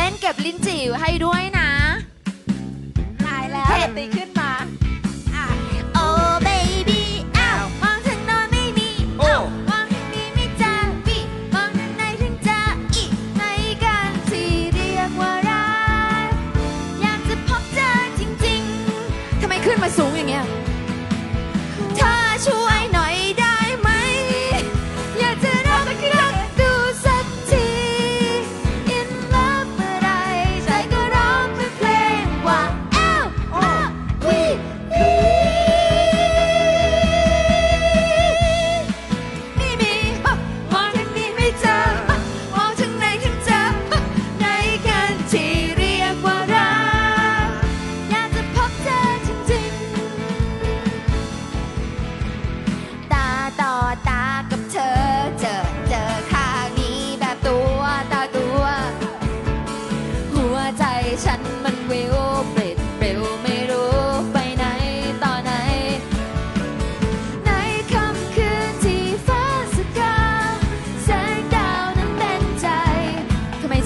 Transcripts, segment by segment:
เต้นเก็บลิ้นจิ๋วให้ด้วยนะตายแล้วเห็ดตีขึ้นมา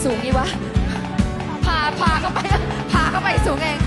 สูงดีวะพาพาเข้าไปพาเข้าไปสูงเอง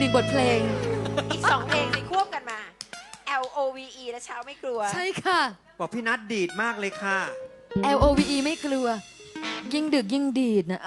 หนึ่งบทเพลง อีกสองเพลงเลยควบกันมา L O V E และเช้าไม่กลัว ใช่ค่ะ บอกพี่นัทดีดมากเลยค่ะ L O V E ไม่กลัว ยิ่งดึกยิ่งดีดนะ